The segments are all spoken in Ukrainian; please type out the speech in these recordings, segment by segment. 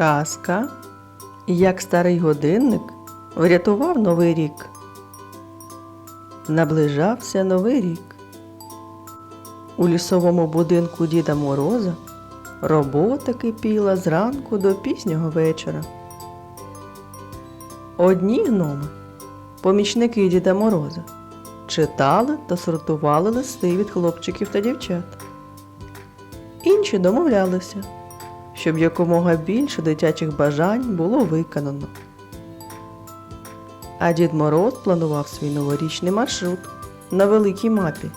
Казка, як старий годинник врятував новий рік. Наближався новий рік. У лісовому будинку Діда Мороза робота кипіла зранку до пізнього вечора. Одні гноми, помічники Діда Мороза, читали та сортували листи від хлопчиків та дівчат. Інші домовлялися, щоб якомога більше дитячих бажань було виконано. А Дід Мороз планував свій новорічний маршрут на великій мапі,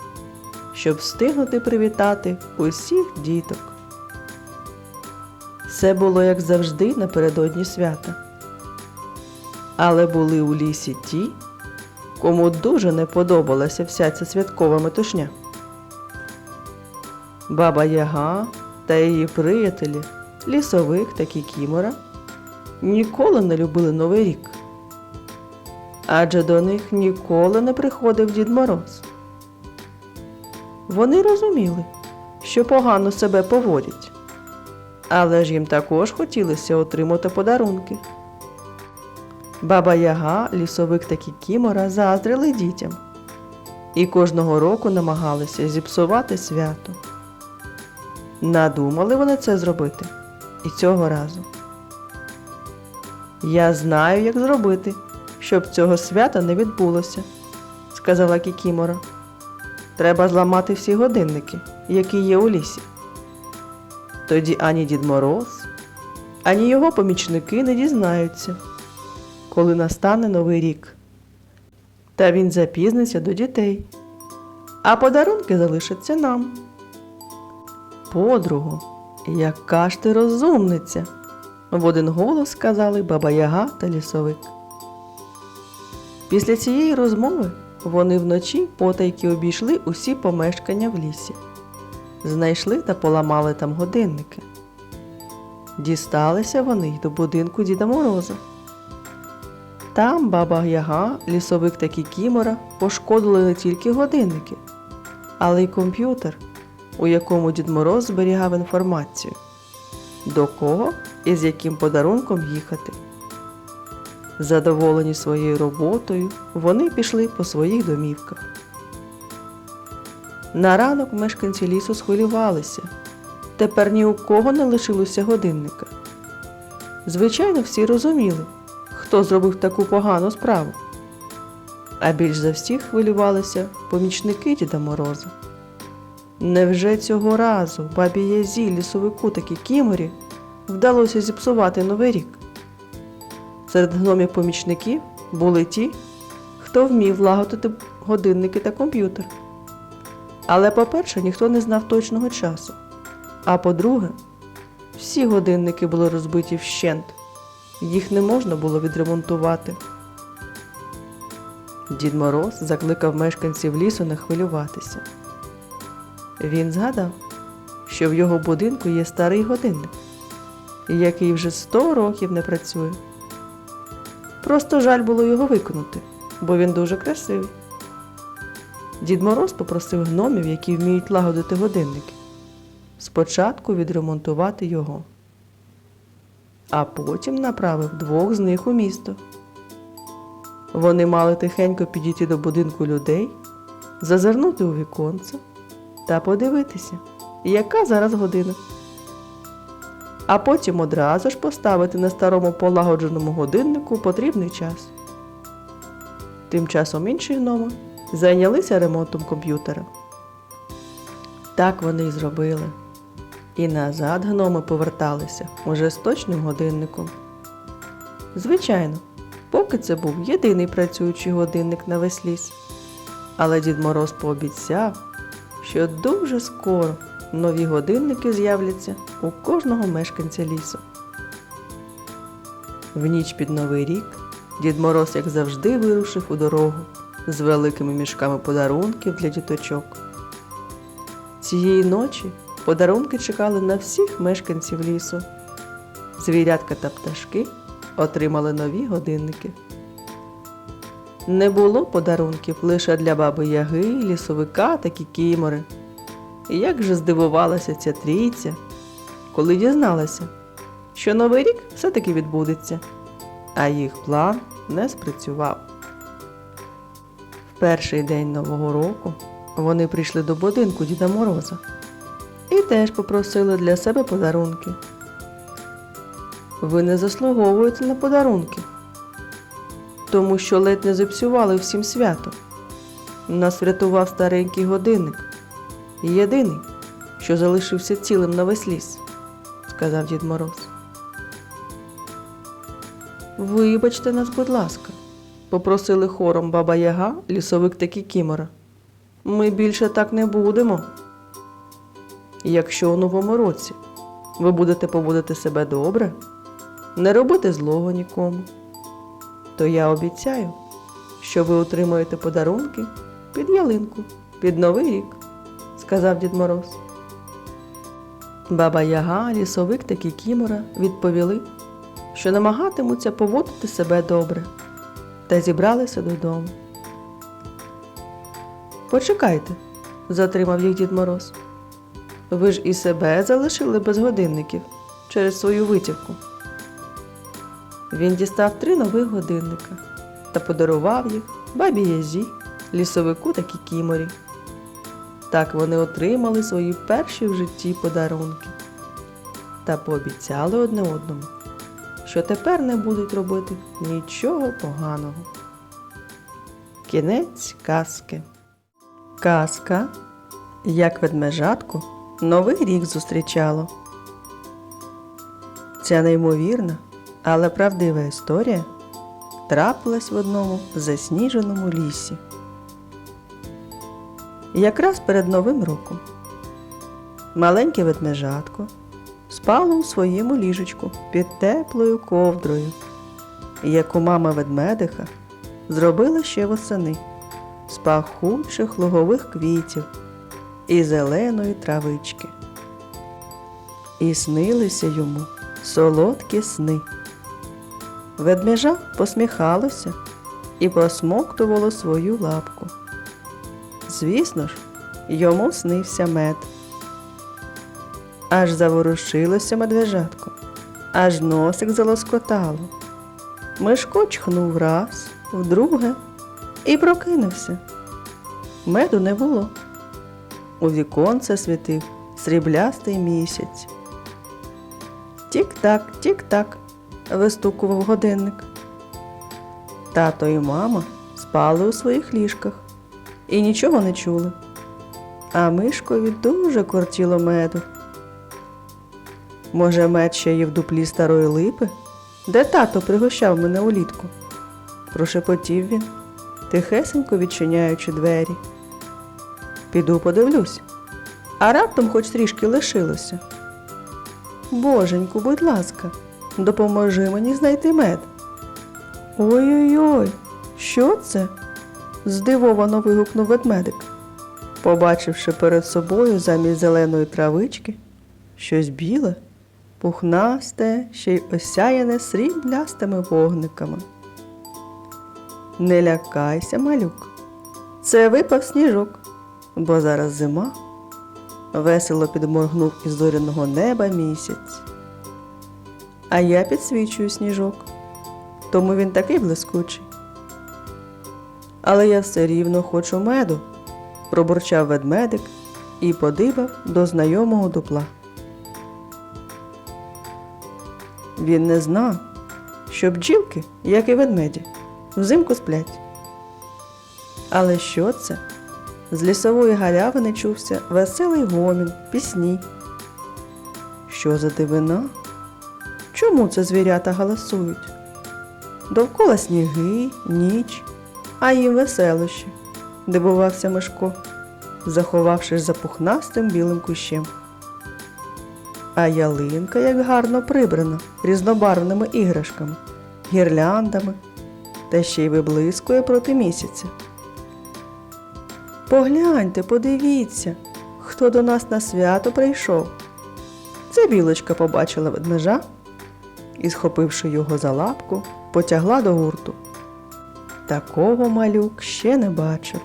щоб встигнути привітати усіх діток. Все було як завжди напередодні свята. Але були у лісі ті, кому дуже не подобалася вся ця святкова метушня. Баба Яга та її приятелі, лісовик та кікімора, ніколи не любили Новий рік. Адже до них ніколи не приходив Дід Мороз. Вони розуміли, що погано себе поводять, але ж їм також хотілося отримати подарунки. Баба Яга, лісовик та кікімора заздрили дітям і кожного року намагалися зіпсувати свято. Надумали вони це зробити і цього разу. Я знаю, як зробити, щоб цього свята не відбулося, сказала Кікімора. Треба зламати всі годинники, які є у лісі. Тоді ані Дід Мороз, ані його помічники не дізнаються, коли настане новий рік. Та він запізниться до дітей, а подарунки залишаться нам. Подругу, яка ж ти розумниця, в один голос сказали баба Яга та лісовик. Після цієї розмови вони вночі потайки обійшли усі помешкання в лісі, знайшли та поламали там годинники. Дісталися вони й до будинку Діда Мороза. Там баба Яга, лісовик та Кікімора пошкодили не тільки годинники, але й комп'ютер, у якому Дід Мороз зберігав інформацію, до кого і з яким подарунком їхати. Задоволені своєю роботою, вони пішли по своїх домівках. На ранок мешканці лісу схвилювалися. Тепер ні у кого не лишилося годинника. Звичайно, всі розуміли, хто зробив таку погану справу. А більш за всіх хвилювалися помічники Діда Мороза. Невже цього разу бабі Язі, лісовику та Кікіморі вдалося зіпсувати новий рік? Серед гномів помічників були ті, хто вмів лагодити годинники та комп'ютер. Але, по-перше, ніхто не знав точного часу. А по-друге, всі годинники були розбиті вщент, їх не можна було відремонтувати. Дід Мороз закликав мешканців лісу не хвилюватися. Він згадав, що в його будинку є старий годинник, який вже сто років не працює. Просто жаль було його виконати, бо він дуже красивий. Дід Мороз попросив гномів, які вміють лагодити годинники, спочатку відремонтувати його, а потім направив двох з них у місто. Вони мали тихенько підійти до будинку людей, зазирнути у віконце та подивитися, яка зараз година. А потім одразу ж поставити на старому полагодженому годиннику потрібний час. Тим часом інші гноми зайнялися ремонтом комп'ютера. Так вони й зробили. І назад гноми поверталися уже з точним годинником. Звичайно, поки це був єдиний працюючий годинник на весь ліс. Але Дід Мороз пообіцяв, що дуже скоро нові годинники з'являться у кожного мешканця лісу. В ніч під Новий рік Дід Мороз, як завжди, вирушив у дорогу з великими мішками подарунків для діточок. Цієї ночі подарунки чекали на всіх мешканців лісу. Звірятка та пташки отримали нові годинники. Не було подарунків лише для баби Яги, лісовика та кікімори. І як же здивувалася ця трійця, коли дізналася, що новий рік все-таки відбудеться, а їх план не спрацював. В перший день Нового року вони прийшли до будинку Діда Мороза і теж попросили для себе подарунки. Ви не заслуговуєте на подарунки, тому що ледь не зіпсували всім свято. Нас врятував старенький годинник, єдиний, що залишився цілим на весь ліс, сказав Дід Мороз. Вибачте нас, будь ласка, попросили хором баба Яга, лісовик та Кікімора. Ми більше так не будемо. Якщо у новому році ви будете поводити себе добре, не робити злого нікому, то я обіцяю, що ви отримаєте подарунки під ялинку, під Новий рік, сказав Дід Мороз. Баба Яга, лісовик та Кікімора відповіли, що намагатимуться поводити себе добре, та зібралися додому. Почекайте, затримав їх Дід Мороз. Ви ж і себе залишили без годинників через свою витівку. Він дістав три нових годинника та подарував їх бабі Язі, лісовику та кікіморі. Так вони отримали свої перші в житті подарунки та пообіцяли одне одному, що тепер не будуть робити нічого поганого. Кінець казки. Казка, як ведмежатку, новий рік зустрічало. Ця неймовірна, але правдива історія трапилась в одному засніженому лісі. Якраз перед Новим роком маленьке ведмежатко спало у своєму ліжечку під теплою ковдрою, яку мама ведмедиха зробила ще восени з пахучих лугових квітів і зеленої травички. І снилися йому солодкі сни. Ведмежа посміхалося і посмоктувало свою лапку. Звісно ж, йому снився мед. Аж заворушилося медвежатко, аж носик залоскотало. Мишко чхнув раз, вдруге і прокинувся. Меду не було. У віконце світив сріблястий місяць. Тік-так, тік-так, вистукував годинник. Тато і мама спали у своїх ліжках і нічого не чули. А мишкові дуже кортіло меду. Може, мед ще є в дуплі старої липи, де тато пригощав мене улітку? Прошепотів він, тихесенько відчиняючи двері. Піду подивлюсь, а раптом хоч трішки лишилося. Боженьку, будь ласка, допоможи мені знайти мед. Ой-ой-ой, що це? здивовано вигукнув ведмедик, побачивши перед собою замість зеленої травички щось біле, пухнасте, ще й осяяне сріблястими вогниками. Не лякайся, малюк, це випав сніжок, бо зараз зима. Весело підморгнув із зоряного неба місяць. А я підсвічую сніжок, тому він такий блискучий. Але я все рівно хочу меду, пробурчав ведмедик і подибав до знайомого дупла. Він не знав, що бджілки, як і ведмеді, взимку сплять. Але що це? З лісової галявини чувся веселий гомін, пісні. Що за дивина? Чому це звірята галасують? Довкола сніги, ніч, а їм веселощі, дивувався Мишко, заховавшись за пухнастим білим кущем. А ялинка як гарно прибрана різнобарвними іграшками, гірляндами та ще й виблискує проти місяця. Погляньте, подивіться, хто до нас на свято прийшов. Це білочка побачила ведмежа і, схопивши його за лапку, потягла до гурту. Такого малюк ще не бачив.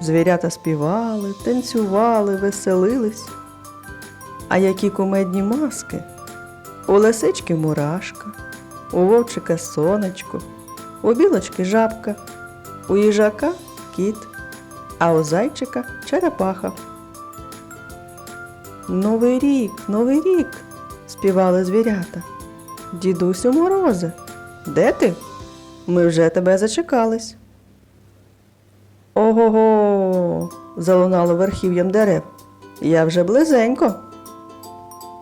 Звірята співали, танцювали, веселились. А які кумедні маски У лисички мурашка, у вовчика сонечко, у білочки жабка, у їжака кіт, а у зайчика черепаха. Новий рік, новий рік, співали звірята. Дідусю морозе, де ти? Ми вже тебе зачекались. Ого-го, залунало верхів'ям дерев. Я вже близенько.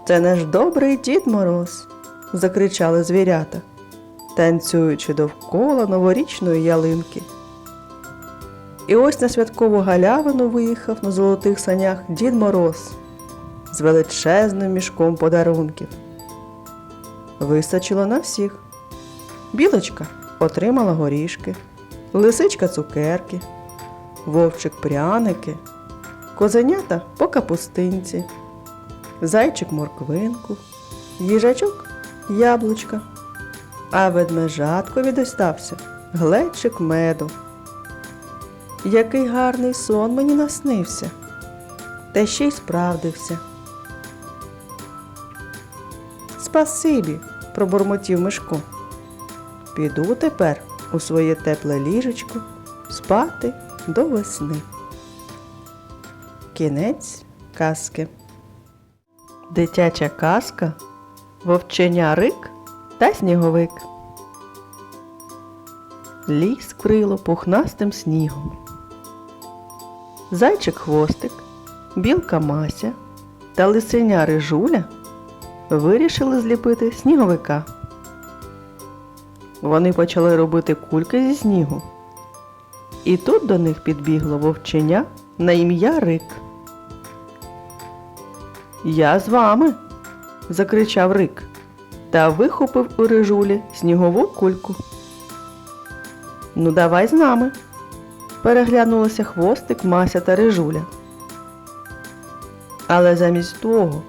Це наш добрий дід Мороз, закричали звірята, танцюючи довкола новорічної ялинки. І ось на святкову галявину виїхав на золотих санях дід Мороз з величезним мішком подарунків. Вистачило на всіх. Білочка отримала горішки, лисичка цукерки, вовчик пряники, козенята по капустинці, зайчик морквинку, їжачок яблучка, а ведмежаткові достався глечик меду. Який гарний сон мені наснився, та ще й справдився. Спасибі, пробурмотів Мишко. Піду тепер у своє тепле ліжечко спати до весни. Кінець казки. Дитяча казка Вовченя Рик та сніговик. Ліс вкрило пухнастим снігом. Зайчик хвостик, білка Мася та лисеня Рижуля вирішили зліпити сніговика. Вони почали робити кульки зі снігу. І тут до них підбігло вовченя на ім'я Рик. Я з вами. закричав Рик та вихопив у рижулі снігову кульку. Ну, давай з нами. Переглянулися хвостик, Мася та рижуля. Але замість того,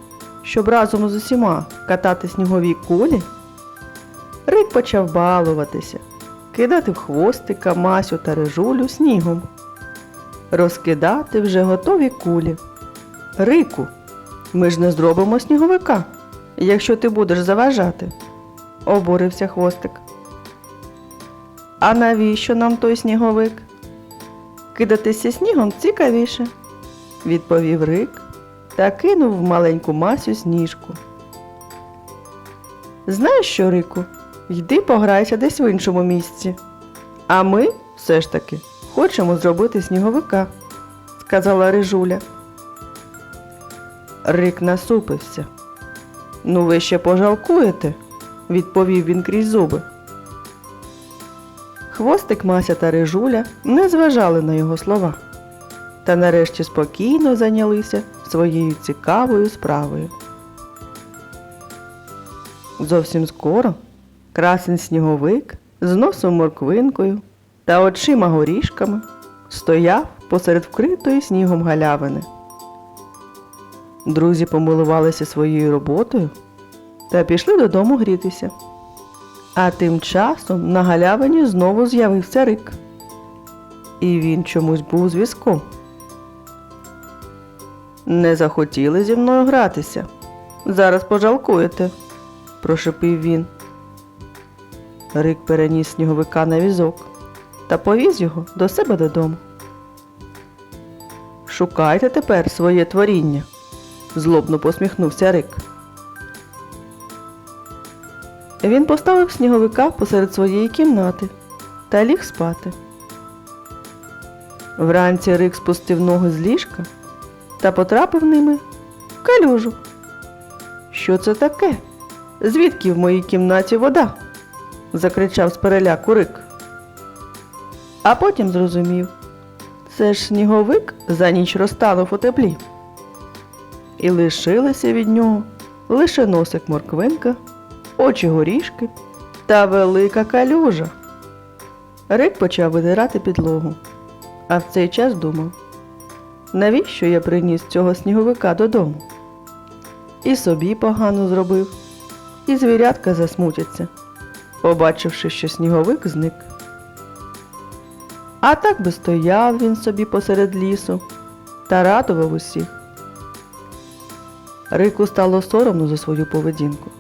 щоб разом з усіма катати снігові кулі, Рик почав балуватися, кидати в хвостика Масю та рижулю снігом, розкидати вже готові кулі. Рику, ми ж не зробимо сніговика, якщо ти будеш заважати, обурився хвостик. А навіщо нам той сніговик? Кидатися снігом цікавіше, відповів Рик та кинув в маленьку Масю сніжку. Знаєш що, Рику, йди пограйся десь в іншому місці. А ми все ж таки хочемо зробити сніговика, сказала Рижуля. Рик насупився. Ну, ви ще пожалкуєте, відповів він крізь зуби. Хвостик Мася та Рижуля не зважали на його слова та нарешті спокійно зайнялися своєю цікавою справою. Зовсім скоро красень сніговик з носом морквинкою та очима горішками стояв посеред вкритої снігом галявини. Друзі помилувалися своєю роботою та пішли додому грітися. А тим часом на галявині знову з'явився рик. І він чомусь був зв'язком. Не захотіли зі мною гратися. Зараз пожалкуєте, прошепив він. Рик переніс сніговика на візок та повіз його до себе додому. Шукайте тепер своє творіння, злобно посміхнувся Рик. Він поставив сніговика посеред своєї кімнати та ліг спати. Вранці Рик спустив ноги з ліжка та потрапив ними в калюжу. Що це таке? Звідки в моїй кімнаті вода? закричав з переляку Рик. А потім зрозумів, це ж сніговик за ніч розтанув у теплі. І лишилися від нього лише носик морквинка, очі горішки та велика калюжа. Рик почав видирати підлогу, а в цей час думав, навіщо я приніс цього сніговика додому? І собі погано зробив, і звірятка засмутяться, побачивши, що сніговик зник. А так би стояв він собі посеред лісу та радував усіх. Рику стало соромно за свою поведінку.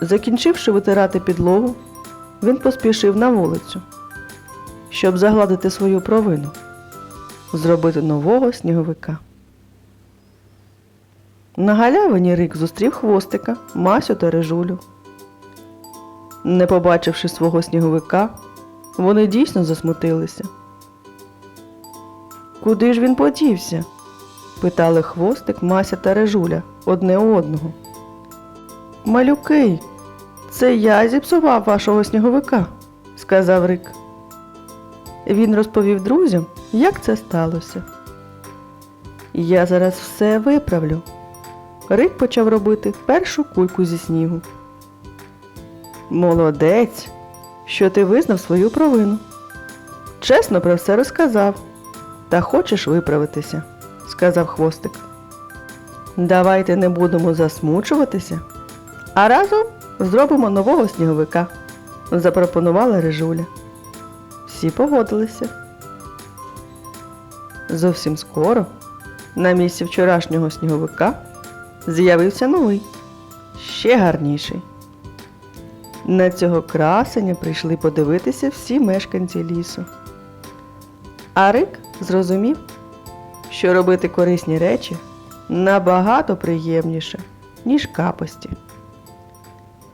Закінчивши витирати підлогу, він поспішив на вулицю, щоб загладити свою провину, зробити нового сніговика. На галявині Рик зустрів хвостика, Масю та Режулю. Не побачивши свого сніговика, вони дійсно засмутилися. Куди ж він подівся? питали хвостик, Мася та Режуля одне у одного. Малюки, це я зіпсував вашого сніговика, сказав Рик. Він розповів друзям, як це сталося. Я зараз все виправлю. Рик почав робити першу кульку зі снігу. Молодець, що ти визнав свою провину. Чесно про все розказав. Та хочеш виправитися, сказав хвостик. Давайте не будемо засмучуватися, а разом зробимо нового сніговика, запропонувала Режуля. Всі погодилися. Зовсім скоро на місці вчорашнього сніговика з'явився новий, ще гарніший. На цього красення прийшли подивитися всі мешканці лісу. А Рик зрозумів, що робити корисні речі набагато приємніше, ніж капості.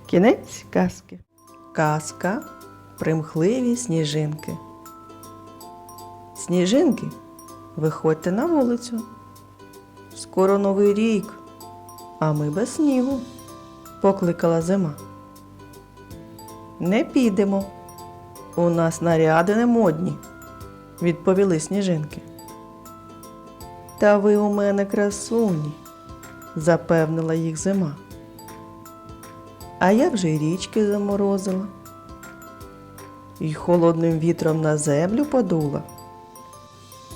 Кінець казки. Казка примхливі сніжинки. Сніжинки, виходьте на вулицю. Скоро новий рік, а ми без снігу, покликала зима. Не підемо. У нас наряди не модні, відповіли сніжинки. Та ви у мене красуні, запевнила їх зима. А я вже й річки заморозила, і холодним вітром на землю подула.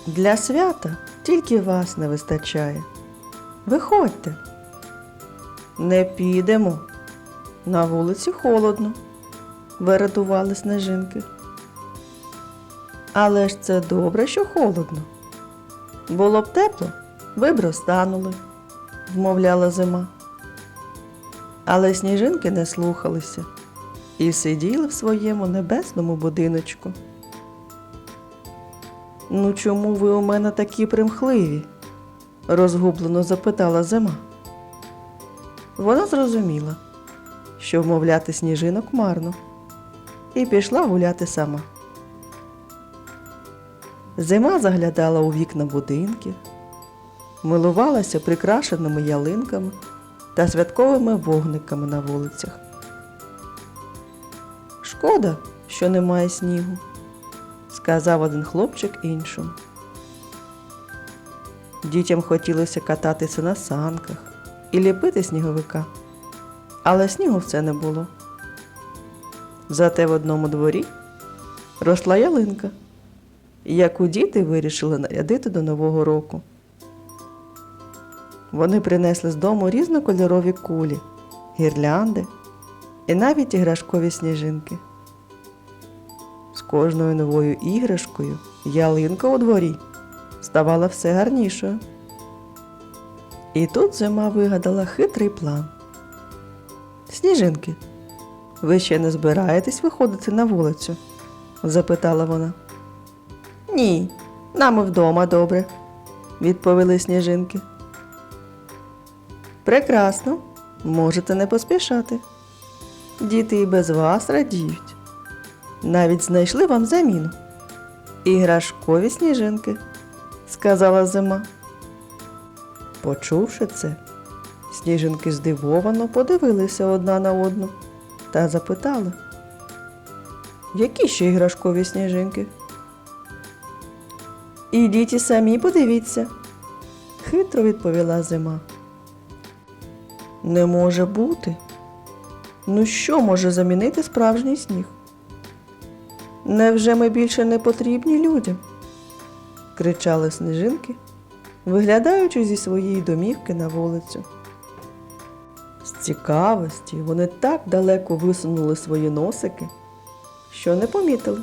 Для свята тільки вас не вистачає. Виходьте. Не підемо. На вулиці холодно, вирадували снежинки. Але ж це добре, що холодно. Було б тепло, ви б розтанули, вмовляла зима. Але сніжинки не слухалися і сиділи в своєму небесному будиночку. Ну, чому ви у мене такі примхливі? розгублено запитала зима. Вона зрозуміла, що вмовляти сніжинок марно, і пішла гуляти сама. Зима заглядала у вікна будинків, милувалася прикрашеними ялинками та святковими вогниками на вулицях. Шкода, що немає снігу, сказав один хлопчик іншому. Дітям хотілося кататися на санках і ліпити сніговика, але снігу все не було. Зате в одному дворі росла ялинка, яку діти вирішили нарядити до Нового року. Вони принесли з дому різнокольорові кулі, гірлянди і навіть іграшкові сніжинки. З кожною новою іграшкою ялинка у дворі ставала все гарнішою. І тут зима вигадала хитрий план. Сніжинки, ви ще не збираєтесь виходити на вулицю? запитала вона. Ні, нам і вдома добре, відповіли сніжинки. Прекрасно, можете не поспішати. Діти і без вас радіють. Навіть знайшли вам заміну. Іграшкові сніжинки, сказала зима. Почувши це, сніжинки здивовано подивилися одна на одну та запитали, які ще іграшкові сніжинки? Ідіть і самі подивіться, хитро відповіла зима. Не може бути. Ну що може замінити справжній сніг? Невже ми більше не потрібні людям? кричали сніжинки, виглядаючи зі своєї домівки на вулицю. З цікавості вони так далеко висунули свої носики, що не помітили,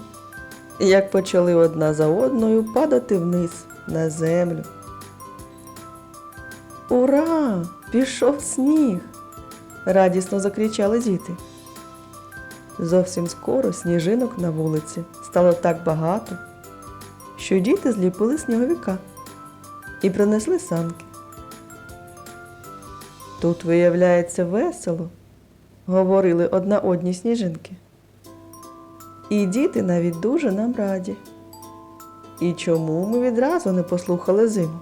як почали одна за одною падати вниз на землю. Ура! Пішов сніг! радісно закричали діти. Зовсім скоро сніжинок на вулиці стало так багато, що діти зліпили сніговика і принесли санки. Тут виявляється весело, говорили одна одній сніжинки. І діти навіть дуже нам раді. І чому ми відразу не послухали зиму?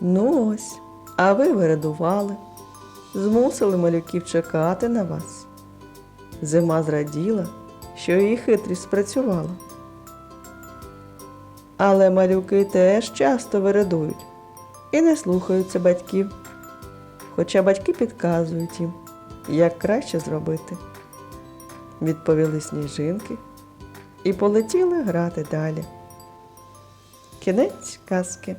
Ну ось, а ви вирадували, змусили малюків чекати на вас. Зима зраділа, що її хитрість спрацювала. Але малюки теж часто вирадують і не слухаються батьків, хоча батьки підказують їм, як краще зробити. Відповіли сніжинки і полетіли грати далі. Кінець казки.